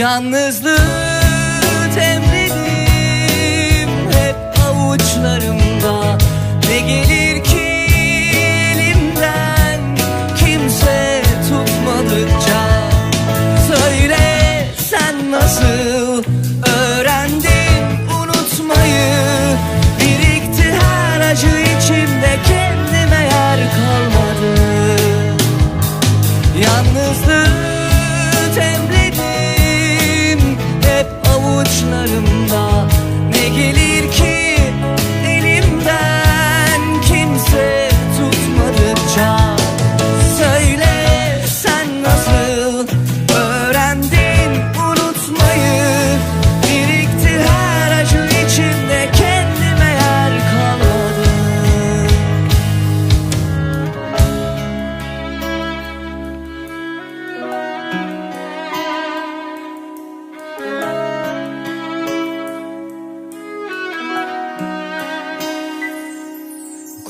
Yalnızlığı temledim hep avuçlarımda Ne gelir ki elimden kimse tutmadıkça? Söyle sen nasıl öğrendin unutmayı? Birikti her acı içimde kendime yer kalmadı. Yalnızlığı temledim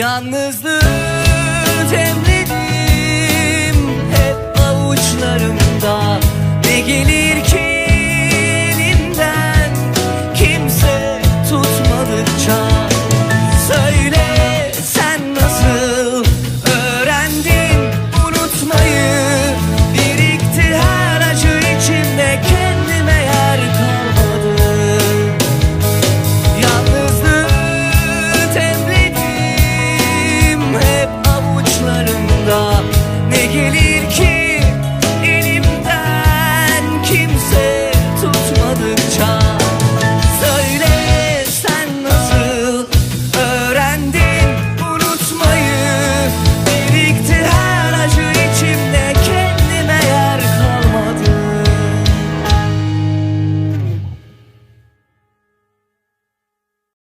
Yalnızlığı